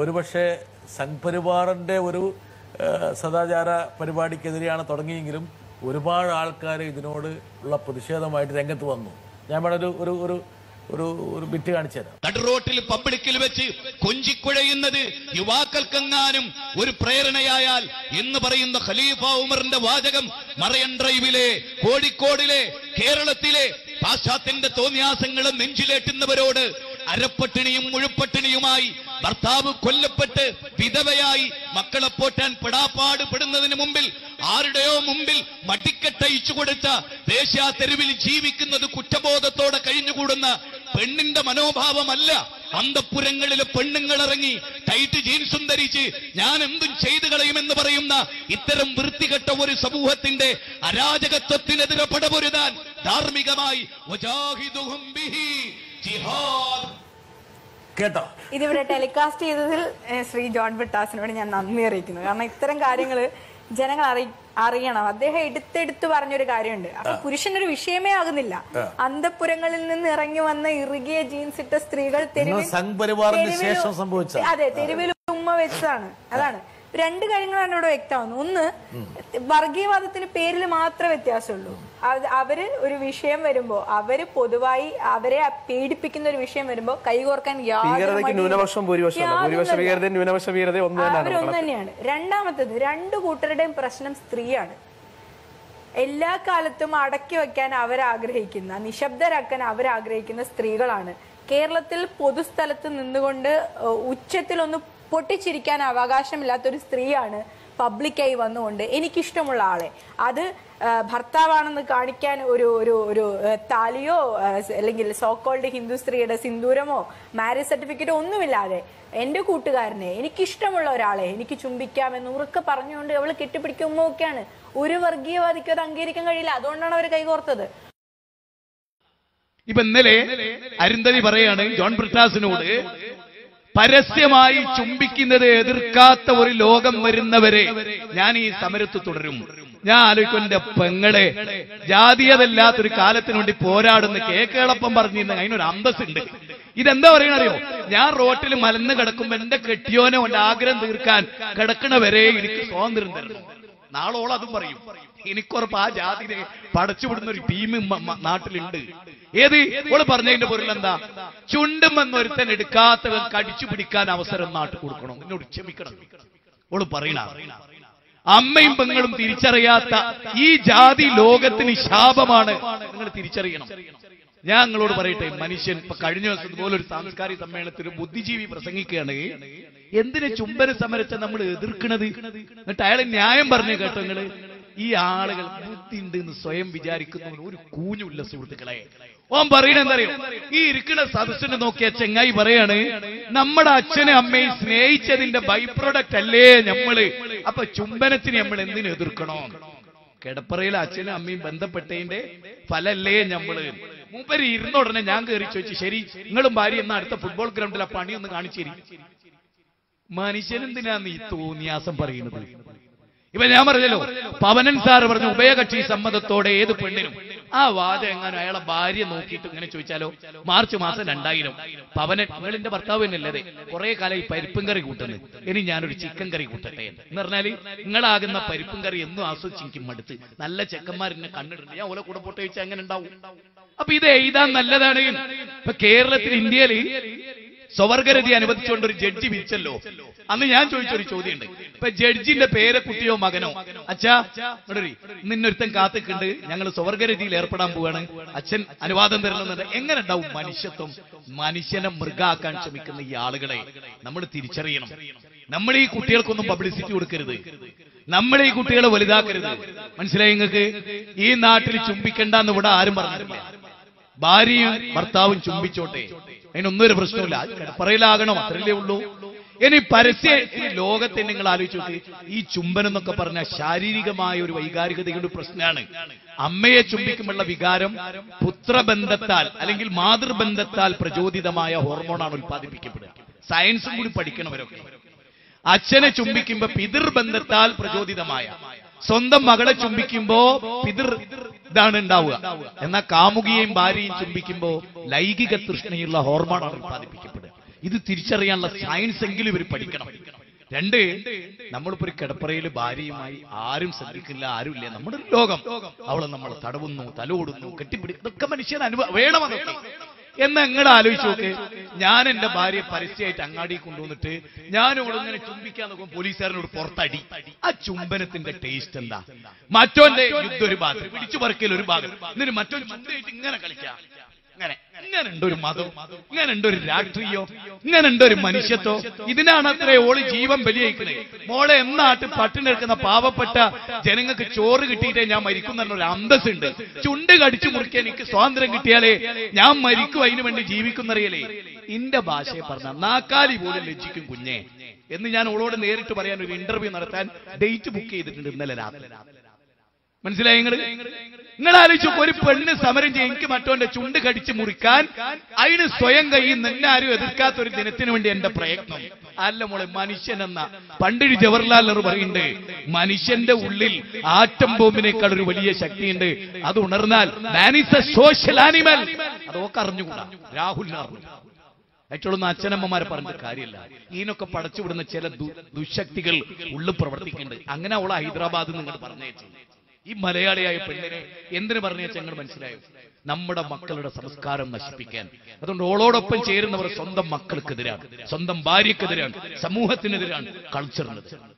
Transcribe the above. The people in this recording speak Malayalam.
ഒരുപക്ഷെ സംഘപരിവാറിന്റെ ഒരു സദാചാര പരിപാടിക്കെതിരെയാണ് തുടങ്ങിയെങ്കിലും ഒരുപാട് ആൾക്കാർ ഇതിനോട് ഉള്ള പ്രതിഷേധമായിട്ട് രംഗത്ത് വന്നു. ഞാൻ വേണം ഒരു ഒരു ഒരു ഒരു ഒരു ബിറ്റ് കാണിച്ചു തരാം. നടുറോട്ടിൽ പബ്ലിക്കിൽ വെച്ച് കൊഞ്ചിക്കുഴയുന്നത് യുവാക്കൾക്കെങ്ങാനും ഒരു പ്രേരണയായാൽ എന്ന് പറയുന്ന ഖലീഫ ഉമറിന്റെ വാചകം മറയൻ ഡ്രൈവിലെ കോഴിക്കോടിലെ കേരളത്തിലെ പാശ്ചാത്യന്റെ തോന്നിയാസങ്ങളും നെഞ്ചിലേറ്റുന്നവരോട് അരപ്പട്ടിണിയും മുഴുപ്പട്ടിണിയുമായി ഭർത്താവ് കൊല്ലപ്പെട്ട് വിധവയായി മക്കളെ പോറ്റാൻ പെടാപ്പാട് പെടുന്നതിന് മുമ്പിൽ ആരുടെയോ മുമ്പിൽ മടിക്കെട്ടയിച്ചു കൊടുത്ത ദേശീയ തെരുവിൽ ജീവിക്കുന്നത് കുറ്റബോധത്തോടെ കഴിഞ്ഞുകൂടുന്ന പെണ്ണിന്റെ മനോഭാവമല്ല. അന്തപ്പുരങ്ങളിലെ പെണ്ണുങ്ങൾ ഇറങ്ങി ടൈറ്റ് ജീൻസും ധരിച്ച് ഞാൻ എന്തും ചെയ്തു കളയുമെന്ന് പറയുന്ന ഇത്തരം വൃത്തികെട്ട ഒരു സമൂഹത്തിന്റെ അരാജകത്വത്തിനെതിരെ പടപൊരുതാൻ ധാർമ്മികമായി ജിഹാദ് കേട്ടോ. ഇതിവിടെ ടെലികാസ്റ്റ് ചെയ്തതിൽ ശ്രീ ജോൺ ബിട്ടാസിനോട് ഞാൻ നന്ദി അറിയിക്കുന്നു. കാരണം ഇത്തരം കാര്യങ്ങൾ ജനങ്ങൾ അറി അറിയണം. അദ്ദേഹം എടുത്തെടുത്ത് പറഞ്ഞൊരു കാര്യമുണ്ട്. അപ്പൊ പുരുഷനൊരു വിഷയമേ ആകുന്നില്ല. അന്തപുരങ്ങളിൽ നിന്ന് ഇറങ്ങി വന്ന ഇറുകിയ ജീൻസ് ഇട്ട സ്ത്രീകൾ തെരുവിൽ അതെ തെരുവിൽ ഉമ്മ വെച്ചതാണ്. അതാണ്. രണ്ട് കാര്യങ്ങളാണ് ഇവിടെ വ്യക്തമാകുന്നത് ഒന്ന് വർഗീയവാദത്തിന് പേരിൽ മാത്രമേ വ്യത്യാസമുള്ളൂ. അവർ ഒരു വിഷയം വരുമ്പോ അവർ പൊതുവായി അവരെ പീഡിപ്പിക്കുന്ന ഒരു വിഷയം വരുമ്പോ കൈകോർക്കാൻ അവരൊന്നു തന്നെയാണ്. രണ്ടാമത്തത് രണ്ടു കൂട്ടരുടെയും പ്രശ്നം സ്ത്രീയാണ്. എല്ലാ കാലത്തും അടക്കി വെക്കാൻ അവരാഗ്രഹിക്കുന്ന നിശബ്ദരാക്കാൻ അവരാഗ്രഹിക്കുന്ന സ്ത്രീകളാണ്. കേരളത്തിൽ പൊതുസ്ഥലത്ത് നിന്നുകൊണ്ട് ഉച്ചത്തിൽ ഒന്ന് പൊട്ടിച്ചിരിക്കാൻ അവകാശമില്ലാത്ത ഒരു സ്ത്രീയാണ് പബ്ലിക്കായി വന്നുകൊണ്ട് എനിക്കിഷ്ടമുള്ള ആളെ. അത് ഭർത്താവാണെന്ന് കാണിക്കാൻ ഒരു ഒരു ഒരു താലിയോ അല്ലെങ്കിൽ സോക്കോൾഡ് ഹിന്ദു സ്ത്രീയുടെ സിന്ദൂരമോ മാരേജ് സർട്ടിഫിക്കറ്റോ ഒന്നുമില്ലാതെ എന്റെ കൂട്ടുകാരനെ എനിക്കിഷ്ടമുള്ള ഒരാളെ എനിക്ക് ചുംബിക്കാമെന്ന് ഉറക്കെ പറഞ്ഞുകൊണ്ട് അവൾ കെട്ടിപ്പിടിക്കുമ്പോ ഒക്കെയാണ് ഒരു വർഗീയവാദിക്കും അത് അംഗീകരിക്കാൻ കഴിയില്ല. അതുകൊണ്ടാണ് അവർ കൈകോർത്തത്. ഇപ്പൊ ഇന്നലെ അരുന്ധതി പറയാണ് ജോൺ ബ്രിട്ടാസിനോട് പരസ്യമായി ചുംബിക്കുന്നത് എതിർക്കാത്ത ഒരു ലോകം വരുന്നവരെ ഞാൻ ഈ സമരത്ത് തുടരും. ഞാൻ ആലോചിക്കും പെങ്ങളെ ജാതീയതല്ലാത്തൊരു കാലത്തിന് വേണ്ടി പോരാടുന്ന കേക്കേളപ്പം പറഞ്ഞിരുന്ന അതിനൊരു അന്തസ്സുണ്ട്. ഇതെന്താ പറയണറിയോ? ഞാൻ റോട്ടിൽ മലന്ന് കിടക്കുമ്പോ എന്റെ കെട്ടിയോനെ കൊണ്ട് ആഗ്രഹം തീർക്കാൻ കിടക്കണവരെ എനിക്ക് സ്വാതന്ത്ര്യം തരണം. നാളോളം അതും പറയും. എനിക്കുറപ്പ് ആ ജാതിയെ പടച്ചുവിടുന്ന ഒരു ടീം നാട്ടിലുണ്ട്. ഏത്? ഓൾ പറഞ്ഞതിന്റെ പൊരുൾ എന്താ? ചുണ്ടും എന്നൊരുത്തൻ എടുക്കാത്തവൻ കടിച്ചു പിടിക്കാൻ അവസരം നാട്ടിൽ കൊടുക്കണം. എന്നോട് ക്ഷമിക്കണം. ഓൾ പറയണ. അമ്മയും പെങ്ങളും തിരിച്ചറിയാത്ത ഈ ജാതി ലോകത്തിന് ശാപമാണ് നിങ്ങൾ തിരിച്ചറിയണം. ഞാൻ നിങ്ങളോട് പറയട്ടെ മനുഷ്യൻ ഇപ്പൊ കഴിഞ്ഞ ദിവസം ഇതുപോലെ ഒരു സാംസ്കാരിക സമ്മേളനത്തിൽ ബുദ്ധിജീവി പ്രസംഗിക്കുകയാണ്. എന്തിനെ ചുംബന സമരത്തെ നമ്മൾ എതിർക്കണത്? എന്നിട്ട് അയാളെ ന്യായം പറഞ്ഞു കേട്ടോ നിങ്ങൾ. ഈ ആളുകൾ ബുദ്ധി ഉണ്ട് എന്ന് സ്വയം വിചാരിക്കുന്നവന് ഒരു കൂഞ്ഞുമില്ല സുഹൃത്തുക്കളെ. ഓൻ പറയണെന്തറിയോ ഈ ഇരിക്കുന്ന സദസ്സിനെ നോക്കിയ ചെങ്ങായി പറയാണ് നമ്മുടെ അച്ഛനെ അമ്മയും സ്നേഹിച്ചതിന്റെ ബൈ പ്രൊഡക്റ്റ് അല്ലേ നമ്മൾ അപ്പൊ ചുംബനത്തിന് നമ്മൾ എന്തിനു എതിർക്കണോ? കിടപ്പറയിൽ അച്ഛനും അമ്മയും ബന്ധപ്പെട്ടതിന്റെ ഫലല്ലേ നമ്മൾ മൂപ്പര് ഇരുന്ന ഉടനെ ഞാൻ കയറി ചോദിച്ചു ശരി നിങ്ങളും ഭാര്യ എന്ന അടുത്ത ഫുട്ബോൾ ഗ്രൗണ്ടിൽ ആ പണി ഒന്ന് കാണിച്ചേരി? മനുഷ്യനെന്തിനാന്ന് ഈ തോന്നിയാസം പറയുന്നത്? ഇപ്പൊ ഞാൻ പറഞ്ഞല്ലോ പവനൻ സാർ പറഞ്ഞു ഉഭയകക്ഷി സമ്മതത്തോടെ ഏത് പെണ്ണിനും. ആ വാദം എങ്ങാനും അയാളെ ഭാര്യ നോക്കിയിട്ട് ഇങ്ങനെ ചോദിച്ചാലോ? മാർച്ച് മാസം രണ്ടായിരം. പവനൻ നിങ്ങളിന്റെ ഭർത്താവ് തന്നെയല്ലേ കുറെ കാലം ഈ പരിപ്പും കറി കൂട്ടുന്നു ഇനി ഞാനൊരു ചിക്കൻ കറി കൂട്ടട്ടെ എന്ന്. പറഞ്ഞാൽ നിങ്ങളാകുന്ന പരിപ്പും കറി എന്നും ആസ്വദിച്ചിരിക്കും അടുത്ത് നല്ല ചെക്കന്മാരെന്നെ കണ്ടിട്ടുണ്ട്. ഞാൻ ഓല കൂടെ പോട്ടെ ചോദിച്ചാൽ എങ്ങനെ ഉണ്ടാവും? അപ്പൊ ഇത് എഴുതാൻ നല്ലതാണ്. ഇപ്പൊ കേരളത്തിൽ ഇന്ത്യയിൽ സ്വവർഗരതി അനുവദിച്ചുകൊണ്ട് ഒരു ജഡ്ജി വിരിച്ചല്ലോ അന്ന് ഞാൻ ചോദിച്ചൊരു ചോദ്യമുണ്ട്. ഇപ്പൊ ജഡ്ജിന്റെ പേരെ കുട്ടിയോ മകനോ? അച്ഛാ ഇങ്ങോട്ടൊരു നിന്നൊരുത്തൻ കാത്തിക്കുണ്ട് ഞങ്ങൾ സ്വവർഗരതിയിൽ ഏർപ്പെടാൻ പോവാണ്. അച്ഛൻ അനുവാദം തരണമെന്നുണ്ട് എങ്ങനെ ഉണ്ടാവും മനുഷ്യത്വം? മനുഷ്യനെ മൃഗാക്കാൻ ശ്രമിക്കുന്ന ഈ ആളുകളെ നമ്മൾ തിരിച്ചറിയണം. നമ്മൾ ഈ കുട്ടികൾക്കൊന്നും പബ്ലിസിറ്റി കൊടുക്കരുത്. നമ്മൾ ഈ കുട്ടികളെ വലുതാക്കരുത്. മനസ്സിലായി നിങ്ങൾക്ക്? ഈ നാട്ടിൽ ചുംബിക്കണ്ടെന്ന് ഇവിടെ ആരും പറഞ്ഞിട്ടില്ല. ഭാര്യയും ഭർത്താവും ചുംബിച്ചോട്ടെ. അതിനൊന്നും ഒരു പ്രശ്നമില്ല പറയലാകണം. അത്രയല്ലേ ഉള്ളൂ. ഇനി പരസ്യ ലോകത്തെ നിങ്ങൾ ആലോചിച്ചു ഈ ചുംബനം എന്നൊക്കെ പറഞ്ഞ ശാരീരികമായ ഒരു വൈകാരികതയുടെ പ്രശ്നമാണ്. അമ്മയെ ചുംബിക്കുമുള്ള വികാരം പുത്രബന്ധത്താൽ അല്ലെങ്കിൽ മാതൃബന്ധത്താൽ പ്രചോദിതമായ ഹോർമോണാണ് ഉൽപ്പാദിപ്പിക്കപ്പെടുക. സയൻസും കൂടി പഠിക്കണവരൊക്കെ. അച്ഛനെ ചുംബിക്കുമ്പോ പിതൃബന്ധത്താൽ പ്രചോദിതമായ സ്വന്തം മകളെ ചുംബിക്കുമ്പോ പിതൃ ഇതാണ് ഉണ്ടാവുക. എന്നാൽ കാമുകിയെയും ഭാര്യയും ചുംബിക്കുമ്പോ ലൈംഗിക തൃഷ്ണയുള്ള ഹോർമോണാണ് ഉത്പാദിപ്പിക്കപ്പെടുക ഇത് തിരിച്ചറിയാനുള്ള സയൻസ് എങ്കിലും ഇവർ പഠിക്കണം. രണ്ട് നമ്മളിപ്പോ ഒരു കിടപ്പറയിൽ ഭാര്യയുമായി ആരും ശ്രദ്ധിക്കില്ല ആരുമില്ല. നമ്മുടെ ലോകം. അവളെ നമ്മൾ തടവുന്നു തലോടുന്നു കെട്ടിപ്പിടി ഇതൊക്കെ മനുഷ്യൻ അനുഭവം അതൊക്കെ. എന്ന് നിങ്ങൾ ആലോചിച്ച് നോക്ക്. ഞാൻ എന്റെ ഭാര്യയെ പരസ്യമായിട്ട് അങ്ങാടി കൊണ്ടുവന്നിട്ട് ഞാൻ ഇങ്ങനെ ചുംബിക്കാൻ നോക്കും പോലീസുകാരനോട് പുറത്തടി. ആ ചുംബനത്തിന്റെ ടേസ്റ്റ് എന്താ? മറ്റോന്റെ യുദ്ധം ഒരു ഭാഗത്ത് പിടിച്ചു പറക്കൽ ഒരു ഭാഗം എന്നിട്ട് മറ്റോ ചുണ്ടയായിട്ട് ഇങ്ങനെ കളിക്കാം. ഇങ്ങനെ. ഇങ്ങനെ ഉണ്ട് ഒരു മതം? ഇങ്ങനെ ഉണ്ട് ഒരു രാഷ്ട്രീയോ? ഇങ്ങനെ ഒരു മനുഷ്യത്വോ? ഇതിനാണ് അത്രേ ഓൾ ജീവൻ ബലിയയിക്കണേ. മോളെ എന്നാട്ട് പട്ടിണി എടുക്കുന്ന പാവപ്പെട്ട ജനങ്ങൾക്ക് ചോറ് കിട്ടിയിട്ടേ ഞാൻ മരിക്കും ഒരു അന്തസ്സുണ്ട്. ചുണ്ട് കടിച്ചു മുറിക്കാൻ എനിക്ക് സ്വാതന്ത്ര്യം കിട്ടിയാലേ ഞാൻ മരിക്കും അതിനു വേണ്ടി ജീവിക്കുന്നറിയലേ. ഇന്റെ ഭാഷയെ പറഞ്ഞ നാക്കാലി പോലും ലജ്ജിക്കും കുഞ്ഞെ. എന്ന് ഞാൻ ഓളോട് നേരിട്ട് പറയാൻ ഒരു ഇന്റർവ്യൂ നടത്താൻ ഡേറ്റ് ബുക്ക് ചെയ്തിട്ടുണ്ട് ഇന്നലെ രാത്രി. മനസ്സിലായി നിങ്ങൾ നിങ്ങൾ ആലോചിച്ചു ഒരു പെണ്ണ് സമരം ചെയ്യും എനിക്ക് മറ്റോന്റെ ചുണ്ട് കടിച്ച് മുറിക്കാൻ അതിന് സ്വയം കയ്യിൽ നിന്നെ ആരും എതിർക്കാത്ത ഒരു ദിനത്തിന് വേണ്ടി എന്റെ പ്രയത്നം. അല്ല മോളെ മനുഷ്യൻ എന്ന പണ്ടൊരു ജവഹർലാൽ നെഹ്റു പറയുന്നുണ്ട് മനുഷ്യന്റെ ഉള്ളിൽ ആറ്റം ബോംബിനേക്കാൾ ഒരു വലിയ ശക്തിയുണ്ട്. അത് ഉണർന്നാൽ എ സോഷ്യൽ ആനിമൽ അതൊക്കെ അറിഞ്ഞുകൂടാ. രാഹുൽ ഏറ്റവും അച്ഛനമ്മമാരെ പറഞ്ഞ കാര്യമില്ല. ഇതിനൊക്കെ പടച്ചുവിടുന്ന ചില ദുശക്തികൾ ഉള്ളിൽ പ്രവർത്തിക്കുന്നുണ്ട്. അങ്ങനെ അവളെ ഹൈദരാബാദ് നിങ്ങൾ പറഞ്ഞേച്ചു ഈ മലയാളിയായ പെണ്ണിനെ എന്തിനു പറഞ്ഞേച്ച ഞങ്ങൾ മനസ്സിലായോ? നമ്മുടെ മക്കളുടെ സംസ്കാരം നശിപ്പിക്കാൻ. അതുകൊണ്ട് ഓളോടൊപ്പം ചേരുന്നവർ സ്വന്തം മക്കൾക്കെതിരാണ് സ്വന്തം ഭാര്യക്കെതിരാണ് സമൂഹത്തിനെതിരാണ് കൾച്ചറിനെതിരാണ്